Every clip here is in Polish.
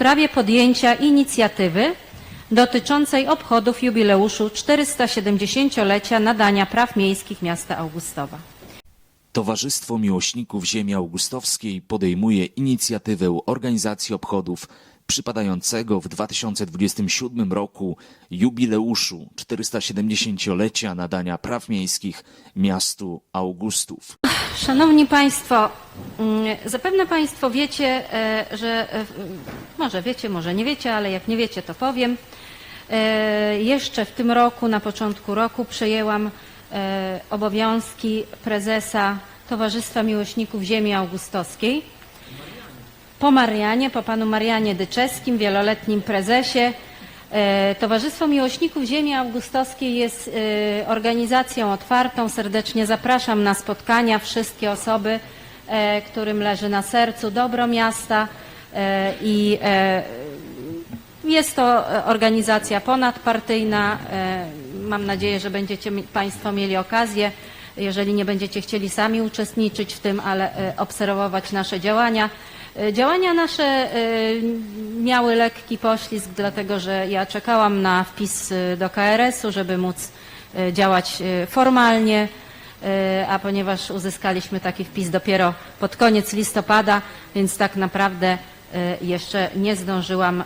sprawie podjęcia inicjatywy dotyczącej obchodów jubileuszu 470-lecia nadania praw miejskich miasta Augustowa. Towarzystwo Miłośników Ziemi Augustowskiej podejmuje inicjatywę organizacji obchodów przypadającego w 2027 roku jubileuszu 470-lecia nadania praw miejskich miastu Augustów. Szanowni Państwo, mm, zapewne Państwo wiecie, e, że e, może wiecie, może nie wiecie, ale jak nie wiecie, to powiem. E, Jeszcze w tym roku, na początku roku, przejęłam obowiązki prezesa Towarzystwa Miłośników Ziemi Augustowskiej. Po Marianie, po panu Marianie Dyczewskim, wieloletnim prezesie. E, Towarzystwo Miłośników Ziemi Augustowskiej jest e, organizacją otwartą. Serdecznie zapraszam na spotkania wszystkie osoby, e, którym leży na sercu dobro miasta i jest to organizacja ponadpartyjna. Mam nadzieję, że będziecie Państwo mieli okazję, jeżeli nie będziecie chcieli sami uczestniczyć w tym, ale obserwować nasze działania. E, Działania nasze e, miały lekki poślizg, dlatego że ja czekałam na wpis e, do KRS-u, żeby móc działać formalnie. A ponieważ uzyskaliśmy taki wpis dopiero pod koniec listopada, więc tak naprawdę jeszcze nie zdążyłam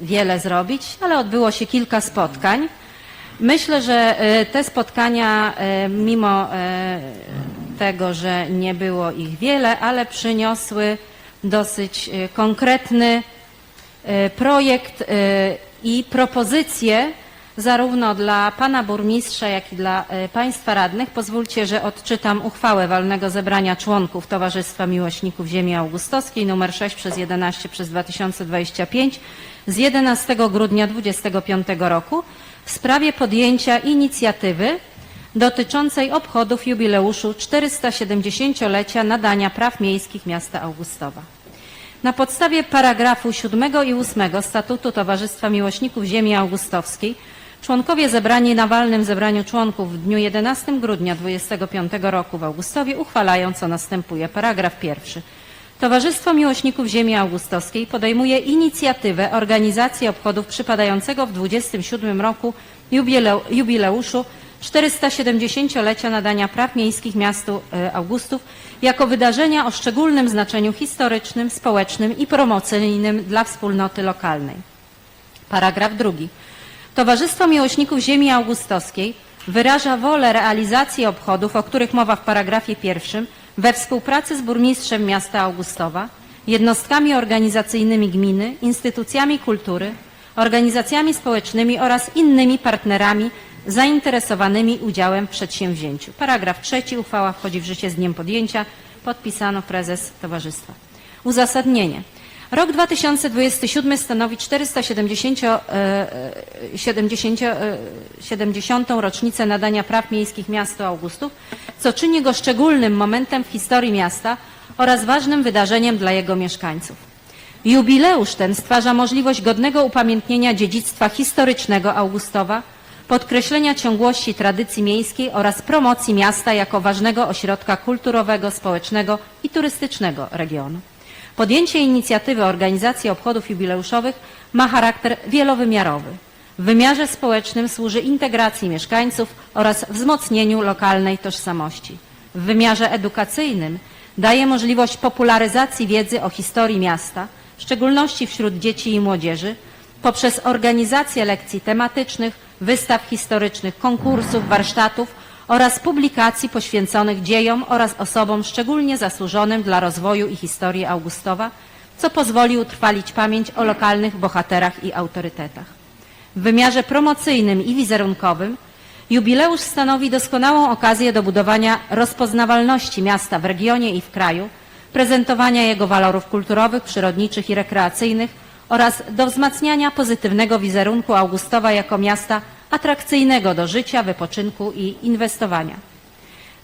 wiele zrobić, ale odbyło się kilka spotkań. Myślę, że te spotkania, mimo tego, że nie było ich wiele, ale przyniosły dosyć e, konkretny e, projekt e, i propozycje zarówno dla pana burmistrza, jak i dla państwa radnych. Pozwólcie, że odczytam uchwałę walnego zebrania członków Towarzystwa Miłośników Ziemi Augustowskiej nr 6 przez 11 przez 2025 z 11 grudnia 2025 roku w sprawie podjęcia inicjatywy dotyczącej obchodów jubileuszu 470-lecia nadania praw miejskich miasta Augustowa. Na podstawie paragrafu 7 i 8 Statutu Towarzystwa Miłośników Ziemi Augustowskiej członkowie zebrani na walnym zebraniu członków w dniu 11 grudnia 25 roku w Augustowie uchwalają co następuje. Paragraf pierwszy. Towarzystwo Miłośników Ziemi Augustowskiej podejmuje inicjatywę organizacji obchodów przypadającego w 27 roku jubileu- jubileuszu 470-lecia nadania praw miejskich miastu e, Augustów jako wydarzenia o szczególnym znaczeniu historycznym, społecznym i promocyjnym dla wspólnoty lokalnej. Paragraf drugi. Towarzystwo Miłośników Ziemi Augustowskiej wyraża wolę realizacji obchodów, o których mowa w paragrafie pierwszym, we współpracy z burmistrzem miasta Augustowa, jednostkami organizacyjnymi gminy, instytucjami kultury, organizacjami społecznymi oraz innymi partnerami zainteresowanymi udziałem w przedsięwzięciu. Paragraf trzeci. Uchwała wchodzi w życie z dniem podjęcia. Podpisano prezes Towarzystwa. Uzasadnienie. Rok 2027 stanowi 470 e, e, 70, e, 70. rocznicę nadania praw miejskich miastu Augustów, co czyni go szczególnym momentem w historii miasta oraz ważnym wydarzeniem dla jego mieszkańców. Jubileusz ten stwarza możliwość godnego upamiętnienia dziedzictwa historycznego Augustowa, podkreślenia ciągłości tradycji miejskiej oraz promocji miasta jako ważnego ośrodka kulturowego, społecznego i turystycznego regionu. Podjęcie inicjatywy organizacji obchodów jubileuszowych ma charakter wielowymiarowy. W wymiarze społecznym służy integracji mieszkańców oraz wzmocnieniu lokalnej tożsamości. W wymiarze edukacyjnym daje możliwość popularyzacji wiedzy o historii miasta, w szczególności wśród dzieci i młodzieży, poprzez organizację lekcji tematycznych, wystaw historycznych, konkursów, warsztatów oraz publikacji poświęconych dziejom oraz osobom szczególnie zasłużonym dla rozwoju i historii Augustowa, co pozwoli utrwalić pamięć o lokalnych bohaterach i autorytetach. W wymiarze promocyjnym i wizerunkowym jubileusz stanowi doskonałą okazję do budowania rozpoznawalności miasta w regionie i w kraju, prezentowania jego walorów kulturowych, przyrodniczych i rekreacyjnych oraz do wzmacniania pozytywnego wizerunku Augustowa jako miasta atrakcyjnego do życia, wypoczynku i inwestowania.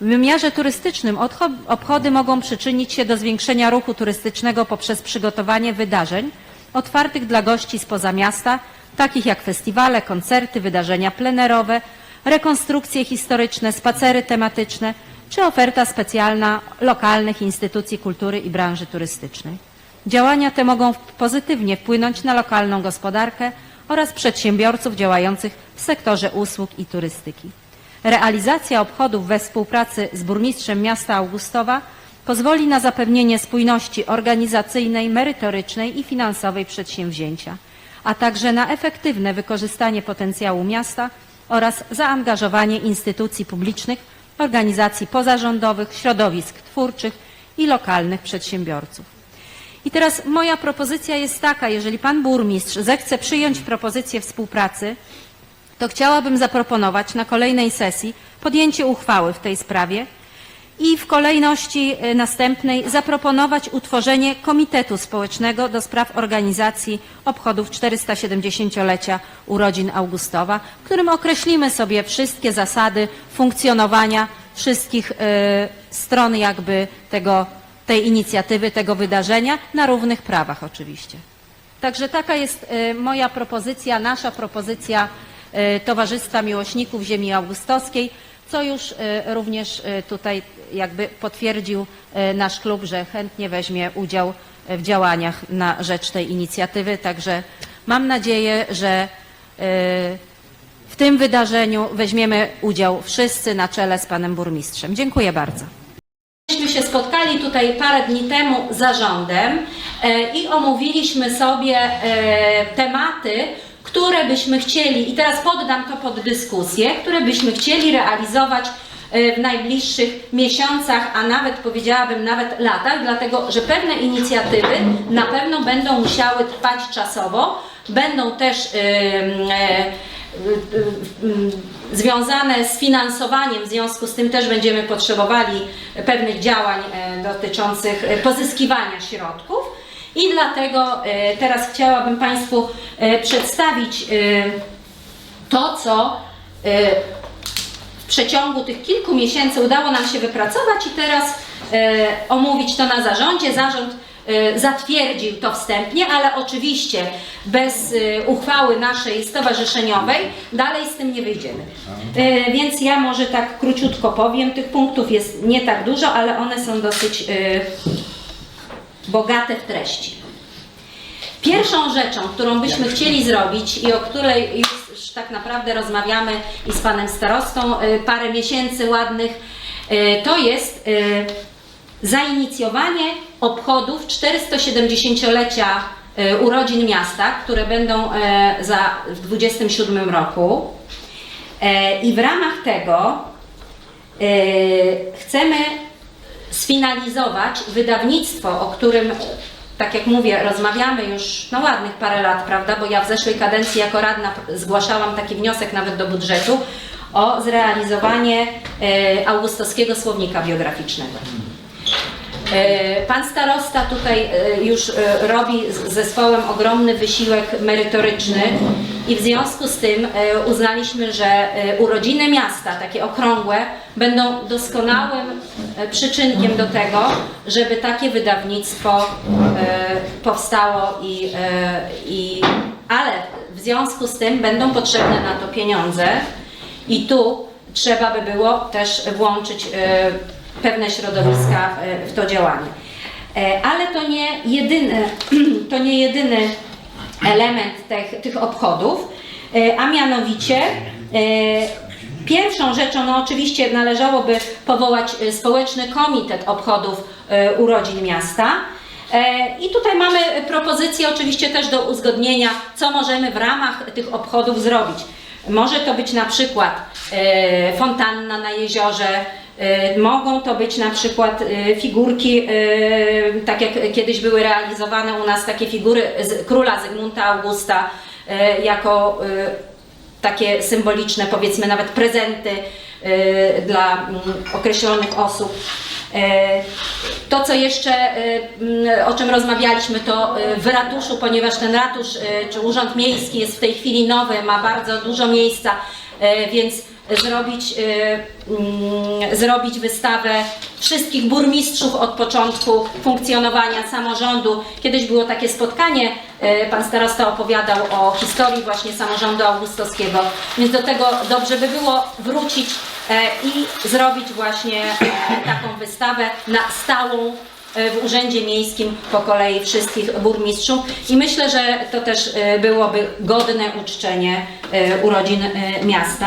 W wymiarze turystycznym obchody mogą przyczynić się do zwiększenia ruchu turystycznego poprzez przygotowanie wydarzeń otwartych dla gości spoza miasta, takich jak festiwale, koncerty, wydarzenia plenerowe, rekonstrukcje historyczne, spacery tematyczne czy oferta specjalna lokalnych instytucji kultury i branży turystycznej. Działania te mogą pozytywnie wpłynąć na lokalną gospodarkę oraz przedsiębiorców działających w sektorze usług i turystyki. Realizacja obchodów we współpracy z burmistrzem miasta Augustowa pozwoli na zapewnienie spójności organizacyjnej, merytorycznej i finansowej przedsięwzięcia, a także na efektywne wykorzystanie potencjału miasta oraz zaangażowanie instytucji publicznych, organizacji pozarządowych, środowisk twórczych i lokalnych przedsiębiorców. I teraz moja propozycja jest taka, jeżeli pan burmistrz zechce przyjąć propozycję współpracy, to chciałabym zaproponować na kolejnej sesji podjęcie uchwały w tej sprawie i w kolejności e, następnej zaproponować utworzenie Komitetu Społecznego do spraw organizacji obchodów 470-lecia urodzin Augustowa, w którym określimy sobie wszystkie zasady funkcjonowania wszystkich e, stron jakby tego, tej inicjatywy, tego wydarzenia na równych prawach oczywiście. Także taka jest e, moja propozycja, nasza propozycja e, Towarzystwa Miłośników Ziemi Augustowskiej, co już e, również tutaj jakby potwierdził nasz klub, że chętnie weźmie udział w działaniach na rzecz tej inicjatywy. Także mam nadzieję, że w tym wydarzeniu weźmiemy udział wszyscy na czele z panem burmistrzem. Dziękuję bardzo. Się spotkali tutaj parę dni temu zarządem e, i omówiliśmy sobie e, tematy, które byśmy chcieli, i teraz poddam to pod dyskusję, które byśmy chcieli realizować e, w najbliższych miesiącach, a nawet powiedziałabym nawet latach, dlatego że pewne inicjatywy na pewno będą musiały trwać czasowo, będą też em, e, y, y, y, związane z finansowaniem, w związku z tym też będziemy potrzebowali pewnych działań e, dotyczących pozyskiwania środków. I dlatego e, teraz chciałabym Państwu e, przedstawić to, co w przeciągu tych kilku miesięcy udało nam się wypracować i teraz omówić to na zarządzie. Zarząd zatwierdził to wstępnie, ale oczywiście bez e, uchwały naszej stowarzyszeniowej dalej z tym nie wyjdziemy. E, więc ja może tak króciutko powiem, tych punktów jest nie tak dużo, ale one są dosyć bogate w treści. Pierwszą rzeczą, którą byśmy chcieli zrobić i o której już tak naprawdę rozmawiamy i z panem starostą y, parę miesięcy ładnych, y, to jest y, zainicjowanie obchodów 470-lecia y, urodzin miasta, które będą e, za, w 27 roku. E, I w ramach tego e, chcemy sfinalizować wydawnictwo, o którym, tak jak mówię, rozmawiamy już no ładnych parę lat, prawda, bo ja w zeszłej kadencji jako radna zgłaszałam taki wniosek nawet do budżetu o zrealizowanie e, augustowskiego słownika biograficznego. E, Pan starosta tutaj e, już e, robi z zespołem ogromny wysiłek merytoryczny i w związku z tym uznaliśmy, że urodziny miasta, takie okrągłe, będą doskonałym przyczynkiem do tego, żeby takie wydawnictwo powstało i, i ale w związku z tym będą potrzebne na to pieniądze i tu trzeba by było też włączyć pewne środowiska w to działanie. E, Ale to nie jedyny, to nie jedyny element tych, tych obchodów, e, a mianowicie e, pierwszą rzeczą, no oczywiście należałoby powołać społeczny komitet obchodów urodzin miasta. I tutaj mamy propozycję oczywiście też do uzgodnienia, co możemy w ramach tych obchodów zrobić. Może to być na przykład fontanna na jeziorze, mogą to być na przykład e, figurki, e, tak jak kiedyś były realizowane u nas takie figury króla Zygmunta Augusta e, jako e, takie symboliczne, powiedzmy nawet prezenty e, dla mm, określonych osób. E, To, co jeszcze, e, mm, o czym rozmawialiśmy, to e, w ratuszu, ponieważ ten ratusz e, czy urząd miejski jest w tej chwili nowy, ma bardzo dużo miejsca, e, więc zrobić, e, mm, zrobić wystawę wszystkich burmistrzów od początku funkcjonowania samorządu. Kiedyś było takie spotkanie, e, pan starosta opowiadał o historii właśnie samorządu augustowskiego, więc do tego dobrze by było wrócić e, i zrobić właśnie e, taką wystawę na stałą e, w Urzędzie Miejskim po kolei wszystkich burmistrzów i myślę, że to też e, byłoby godne uczczenie e, urodzin e, miasta.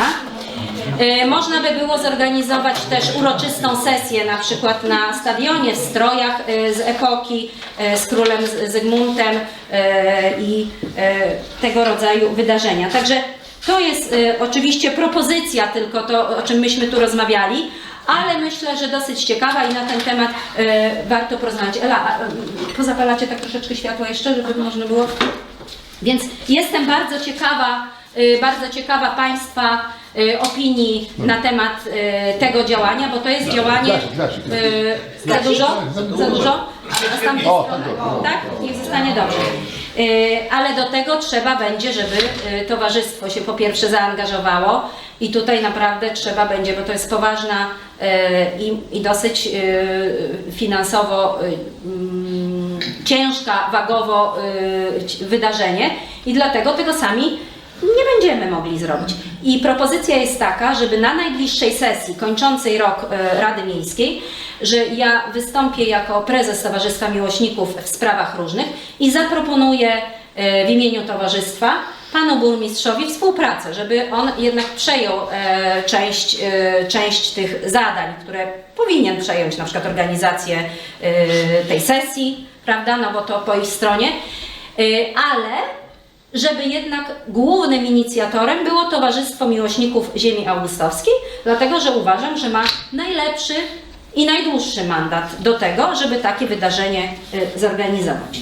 E, Można by było zorganizować też uroczystą sesję, na przykład na stadionie w strojach e, z epoki, e, z królem Zygmuntem e, i e, tego rodzaju wydarzenia. Także to jest e, oczywiście propozycja, tylko to, o czym myśmy tu rozmawiali, ale myślę, że dosyć ciekawa i na ten temat e, warto porozmawiać. Ela, e, pozapalacie tak troszeczkę światła jeszcze, żeby można było więc jestem bardzo ciekawa, y, bardzo ciekawa Państwa opinii na temat tego działania, bo to jest działanie. Za dużo? Za dużo? A tak, tak. Tak? Niech zostanie dobrze. Y, Ale do tego trzeba będzie, żeby y, towarzystwo się po pierwsze zaangażowało i tutaj naprawdę trzeba będzie, bo to jest poważna y, i, i dosyć finansowo mm, ciężka wagowo wydarzenie i dlatego tego sami nie będziemy mogli zrobić. I propozycja jest taka, żeby na najbliższej sesji kończącej rok y, Rady Miejskiej, że ja wystąpię jako prezes Towarzystwa Miłośników w sprawach różnych i zaproponuję y, w imieniu towarzystwa panu burmistrzowi współpracę, żeby on jednak przejął e, część, e, część tych zadań, które powinien przejąć, na przykład organizację e, tej sesji, prawda, no bo to po ich stronie, E, ale żeby jednak głównym inicjatorem było Towarzystwo Miłośników Ziemi Augustowskiej, dlatego że uważam, że ma najlepszy i najdłuższy mandat do tego, żeby takie wydarzenie e, zorganizować.